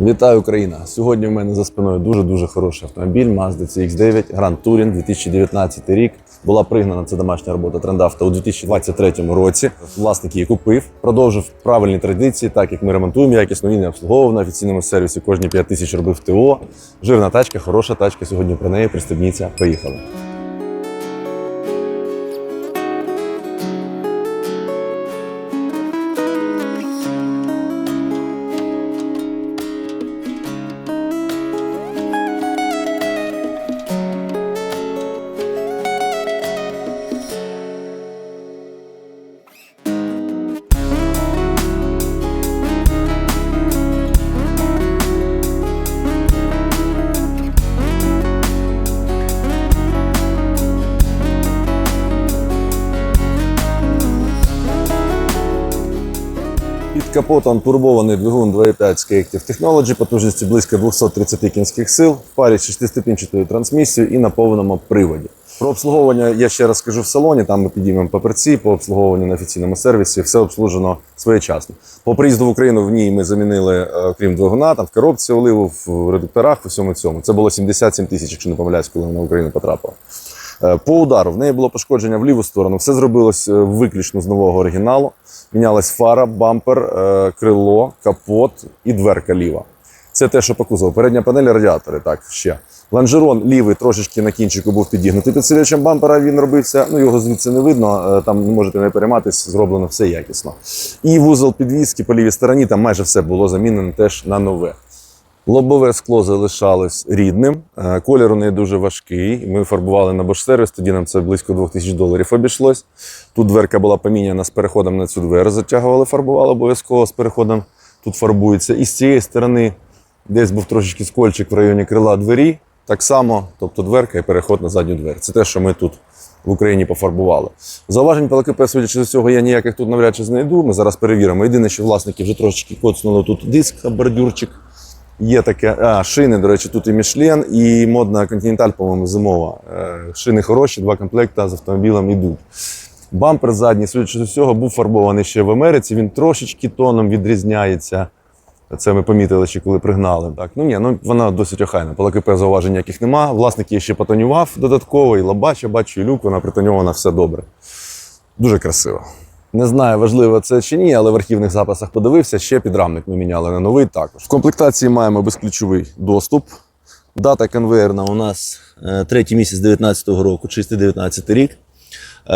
Вітаю Україна! Сьогодні в мене за спиною дуже-дуже хороший автомобіль Mazda CX-9 Grand Touring 2019 рік. Була пригнана це домашня робота трендавто у 2023 році. Власник її купив, продовжив правильні традиції, так як ми ремонтуємо якісно, не обслуговував на офіційному сервісі. Кожні 5 тисяч робив ТО. Жирна тачка, хороша тачка. Сьогодні про неї пристебніться. Поїхали. Капотом турбований двигун 2.5 з Technology, потужності близько 230 кінських сил, в парі з шестиступінчатою трансмісією і на повному приводі. Про обслуговування я ще раз скажу в салоні, там ми підіймемо паперці по обслуговуванню на офіційному сервісі, все обслужено своєчасно. По приїзду в Україну в ній ми замінили, е, крім двигуна, там в коробці оливу, в редукторах, в усьому цьому. Це було 77 тисяч, якщо не помиляюсь, коли вона в Україну потрапила. Е, По удару в неї було пошкодження в ліву сторону. Все зробилось е, виключно з нового оригіналу. Мінялась фара, бампер, е, крило, капот і дверка ліва. Це те, що по кузову. Передня панель, радіатори. Так, ще. Лонжерон лівий трошечки на кінчику був підігнутий підсилювачем бампера. Він робився. Ну його звідси не видно. Там можете не перейматись, зроблено все якісно. І вузол підвіски по лівій стороні. Там майже все було замінено теж на нове. Лобове скло залишалось рідним. Е, Колір у неї дуже важкий. Ми фарбували на Bosch тоді нам це близько 2000 доларів обійшлось. Тут дверка була поміняна з переходом на цю двері. Затягували, фарбували обов'язково з переходом. Тут фарбується. І з цієї сторони десь був трошечки скольчик в районі крила двері. Так само, тобто дверка і переход на задню двері. Це те, що ми тут в Україні пофарбували. Зауважень по ЛКП, судячи з цього, я ніяких тут навряд чи знайду. Ми зараз перевіримо. Єдине, що власники вже трошечки коцнули тут диск, бордюрчик. Є таке, а, шини, до речі, тут і Мішлен, і модна Континенталь, по-моєму, зимова. Е, Шини хороші, два комплекти з автомобілем йдуть. Бампер задній, судячи з усього, був фарбований ще в Америці. Він трошечки тоном відрізняється. Це ми помітили ще коли пригнали. Так, ну ні, ну вона досить охайна. По ЛКП зауважень ніяких нема. Власник її ще потонював додатково, і лабач, я бачу, і люк, вона притоньована, все добре. Дуже красиво. Не знаю, важливо це чи ні, але в архівних записах подивився. Ще підрамник ми міняли на новий також. В комплектації маємо безключовий доступ. Дата конвейерна у нас е, третій місяць 19-го року, чистий 19 рік. Е,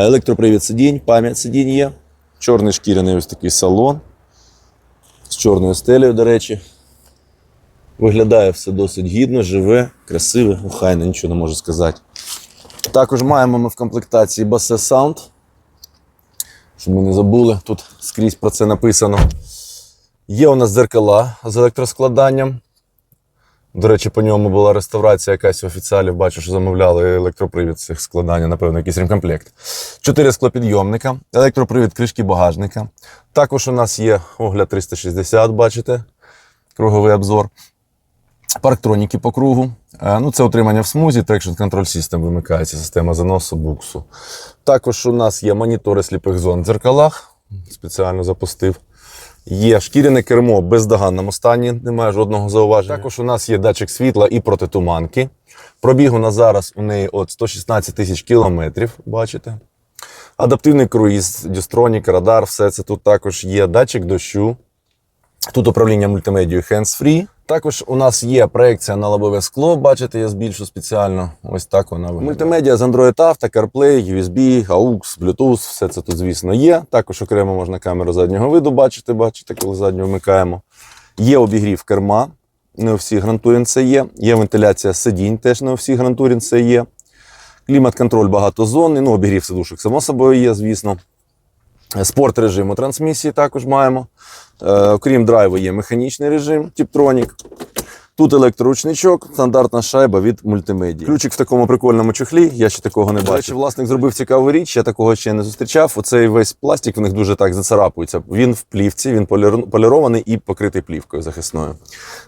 Електропривід сидінь, пам'ять сидінь є. Чорний шкіряний ось такий салон. З чорною стелею, до речі. Виглядає все досить гідно, живе, красиве, охайне, нічого не можу сказати. Також маємо ми в комплектації Basse Sound щоб ми не забули, тут скрізь про це написано. Є у нас дзеркала з електроскладанням. До речі, по ньому була реставрація якась офіціалів. Бачу, що замовляли електропривід цих складання, напевно, якийсь ремкомплект. Чотири склопідйомника, електропривід кришки багажника. Також у нас є огляд 360, бачите, круговий обзор. Парктроніки по кругу. Е, Ну, це утримання в смузі, Traction Control System вимикається, система заносу буксу. Також у нас є монітори сліпих зон в дзеркалах, спеціально запустив. Є шкіряне кермо в бездоганному стані, немає жодного зауваження. Також у нас є датчик світла і протитуманки. Пробігу на зараз у неї от 116 тисяч кілометрів, бачите. Адаптивний круїз, дюстронік, радар, все це тут також є. Датчик дощу. Тут управління мультимедією hands-free. Також у нас є проекція на лобове скло. Бачите, я збільшу спеціально. Ось так вона виглядає. Мультимедіа з Android Auto, CarPlay, USB, AUX, Bluetooth, все це тут, звісно, є. Також окремо можна камеру заднього виду бачити, бачите, коли задню вмикаємо. Є обігрів керма. Не у всіх грантурін це є. Є вентиляція сидінь, теж не у всіх грантурін це є. Клімат-контроль багатозонний, ну, обігрів сидушок, само собою є, звісно. Спорт режиму трансмісії також маємо. Е, окрім драйву, є механічний режим Tiptronic. Тут електроручничок, стандартна шайба від мультимедії. Ключик в такому прикольному чохлі, я ще такого не бачив. До речі, власник зробив цікаву річ, я такого ще не зустрічав. Оцей весь пластик в них дуже так зацарапується. Він в плівці, він полір- полірований і покритий плівкою захисною.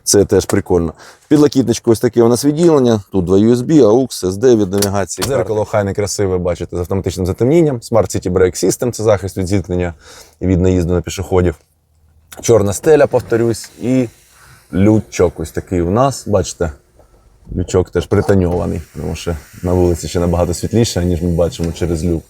Це теж прикольно. В підлокітничку ось таке у нас відділення. Тут два USB, AUX, SD від навігації. Зеркало хайне красиве, бачите, з автоматичним затемнінням. Smart City Brake System це захист від зіткнення і від наїзду на пішоходів. Чорна стеля, повторюсь, і лючок ось такий у нас. Бачите, лючок теж пританьований, тому що на вулиці ще набагато світліше, ніж ми бачимо через люк.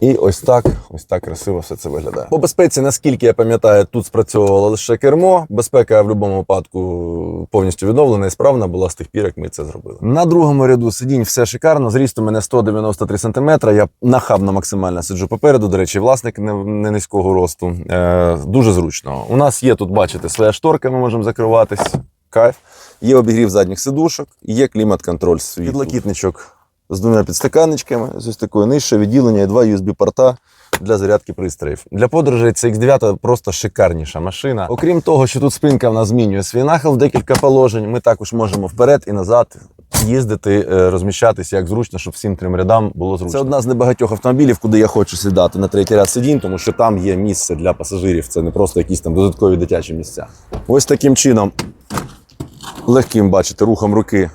І ось так, ось так красиво все це виглядає. По безпеці, наскільки я пам'ятаю, тут спрацьовувало лише кермо. Безпека в будь-якому випадку повністю відновлена і справна була з тих пір, як ми це зробили. На другому ряду сидінь все шикарно. Зріст у мене 193 см. Я нахабно максимально сиджу попереду. До речі, власник не, не низького росту. Е, дуже зручно. У нас є тут, бачите, своя шторка, ми можемо закриватись. Кайф. Є обігрів задніх сидушок, є клімат-контроль свій. Підлокітничок з двома підстаканничками, з ось такою нижче відділення і два USB-порта для зарядки пристроїв. Для подорожей це X9 просто шикарніша машина. Окрім того, що тут спинка в нас змінює свій нахил в декілька положень, ми також можемо вперед і назад їздити, е, розміщатися як зручно, щоб всім трьом рядам було зручно. Це одна з небагатьох автомобілів, куди я хочу сідати на третій ряд сидінь, тому що там є місце для пасажирів. Це не просто якісь там додаткові дитячі місця. Ось таким чином, легким, бачите, рухом руки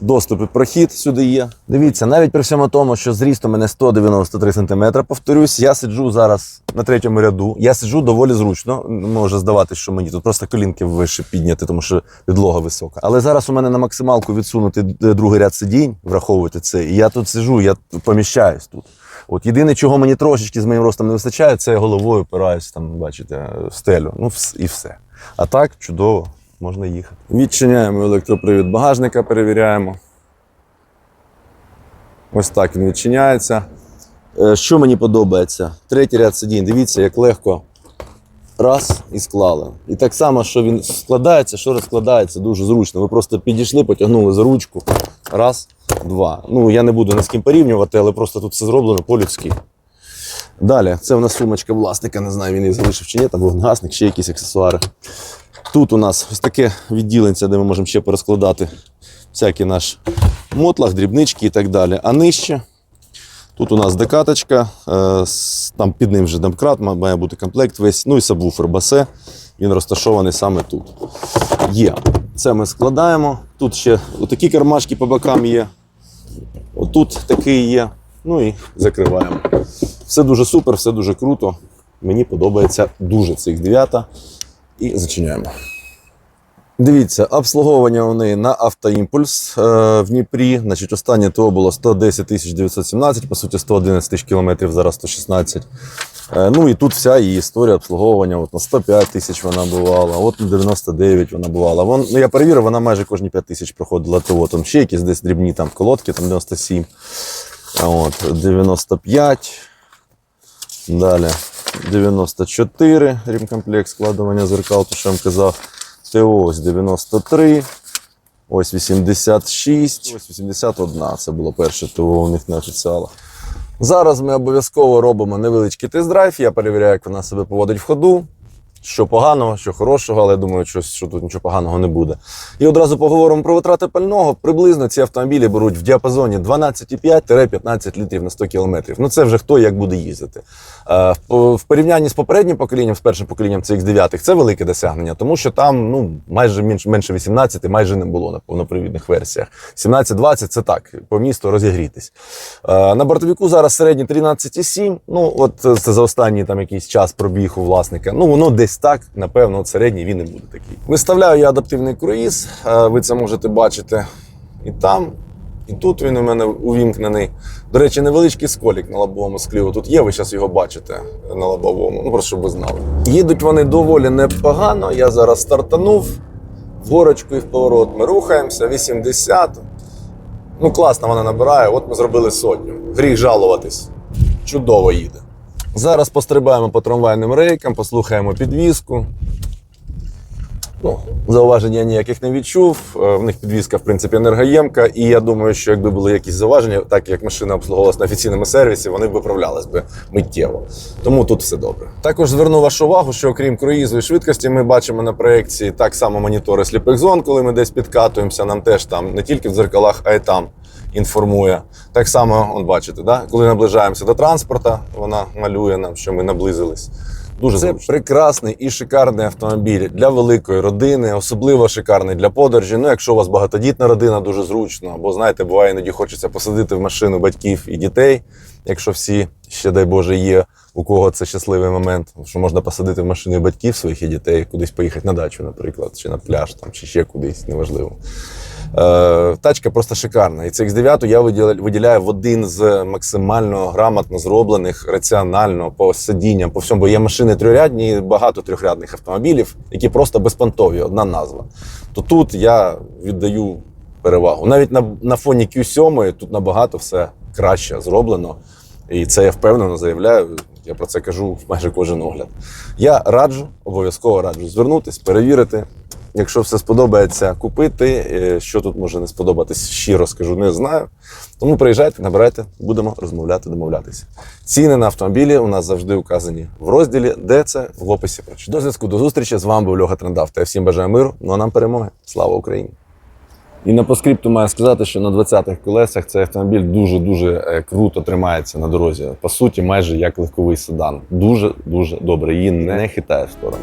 доступ і прохід сюди є. Дивіться, навіть при всьому тому, що зріст у мене 193 см, повторюсь, я сиджу зараз на третьому ряду. Я сиджу доволі зручно. Може здаватися, що мені тут просто колінки вище підняти, тому що підлога висока. Але зараз у мене на максималку відсунути другий ряд сидінь, враховуйте це. І я тут сиджу, я поміщаюсь тут. От єдине, чого мені трошечки з моїм ростом не вистачає, це я головою опираюсь, там, бачите, в стелю. Ну, і все. А так, чудово, можна їхати. Відчиняємо електропривід багажника, перевіряємо. Ось так він відчиняється. Е, Що мені подобається? Третій ряд сидінь. Дивіться, як легко. Раз і склали. І так само, що він складається, що розкладається, дуже зручно. Ви просто підійшли, потягнули за ручку. Раз, два. Ну, я не буду ні з ким порівнювати, але просто тут все зроблено по-людськи. Далі, це в нас сумочка власника, не знаю, він її залишив чи ні, там вогнегасник, ще якісь аксесуари. Тут у нас ось таке відділенце, де ми можемо ще порозкладати всякий наш мотлах, дрібнички і так далі. А нижче тут у нас декаточка, е, там під ним вже домкрат, ма- має бути комплект весь, ну і сабвуфер басе. Він розташований саме тут. Є. Це ми складаємо. Тут ще такі кармашки по бокам є. Отут такий є. Ну і закриваємо. Все дуже супер, все дуже круто. Мені подобається дуже цих 9 і зачиняємо. Дивіться, обслуговування у на автоімпульс е, в Дніпрі. Значить, останнє ТО було 110 917, по суті, 111 тисяч кілометрів, зараз 116. Е, ну і тут вся її історія обслуговування. От на 105 тисяч вона бувала, от на 99 вона бувала. Вон, ну, я перевірив, вона майже кожні 5 тисяч проходила ТО. Там ще якісь десь дрібні там колодки, там 97. От, 95. Далі 94 рімкомплект складування зеркал, то що я вам казав. ТО ось 93. Ось 86, ось 81. Це було перше ТО у них на офіціалах. Зараз ми обов'язково робимо невеличкий тест-драйв. Я перевіряю, як вона себе поводить в ходу. Що поганого, що хорошого, але я думаю, що, що тут нічого поганого не буде. І одразу поговоримо про витрати пального. Приблизно ці автомобілі беруть в діапазоні 12,5-15 літрів на 100 кілометрів. Ну це вже хто як буде їздити. Е, в- порівнянні з попереднім поколінням, з першим поколінням CX9, це велике досягнення, тому що там ну, майже менше 18 майже не було на повнопривідних версіях. 17-20 це так, по місту розігрітись. Е, На бортовіку зараз середній 13,7. Ну, от е, це за останній там якийсь час пробіг у власника. Ну, воно десь так, напевно, середній він і буде такий. Виставляю я адаптивний круїз, е, ви це можете бачити і там. І тут він у мене увімкнений. До речі, невеличкий сколік на лобовому склі. Тут є, ви зараз його бачите на лобовому. Ну просто щоб ви знали. Їдуть вони доволі непогано. Я зараз стартанув в горочку і в поворот. Ми рухаємося. 80. Ну, класно вона набирає. От ми зробили сотню. Гріх жалуватись. Чудово їде. Зараз пострибаємо по трамвайним рейкам, послухаємо підвізку. Ну, зауважень я ніяких не відчув. Е, В них підвізка, в принципі, енергоємка. І я думаю, що якби були якісь зауваження, так як машина обслуговувалась на офіційному сервісі, вони б виправлялись би миттєво. Тому тут все добре. Також зверну вашу увагу, що окрім круїзу і швидкості, ми бачимо на проєкції так само монітори сліпих зон, коли ми десь підкатуємося. Нам теж там не тільки в дзеркалах, а й там інформує. Так само, он бачите, да? коли наближаємося до транспорта, вона малює нам, що ми наблизились. Дуже це прекрасний і шикарний автомобіль для великої родини, особливо шикарний для подорожі. Ну, якщо у вас багатодітна родина, дуже зручно. Бо знаєте, буває іноді хочеться посадити в машину батьків і дітей, якщо всі ще дай Боже, є у кого це щасливий момент, що можна посадити в машини батьків своїх і дітей, кудись поїхати на дачу, наприклад, чи на пляж, там, чи ще кудись, неважливо. Е, тачка просто шикарна. І CX-9 я виділя- виділяю в один з максимально грамотно зроблених, раціонально по сидінням, по всьому. Бо є машини трьохрядні, і багато трьохрядних автомобілів, які просто безпонтові, одна назва. То тут я віддаю перевагу. Навіть на, на фоні Q7 тут набагато все краще зроблено. І це я впевнено заявляю. Я про це кажу майже кожен огляд. Я раджу, обов'язково раджу звернутись, перевірити. Якщо все сподобається, купити. Е, Що тут може не сподобатись, щиро скажу, не знаю. Тому приїжджайте, набирайте, будемо розмовляти, домовлятися. Ціни на автомобілі у нас завжди указані в розділі, де це в описі. До зв'язку, до зустрічі. З вами був Льога Трендав. Я всім бажаю миру. Ну а нам перемоги. Слава Україні! І на поскрипту маю сказати, що на 20-х колесах цей автомобіль дуже-дуже е, круто тримається на дорозі. По суті, майже як легковий седан. Дуже дуже добре. Її не хитає в сторону.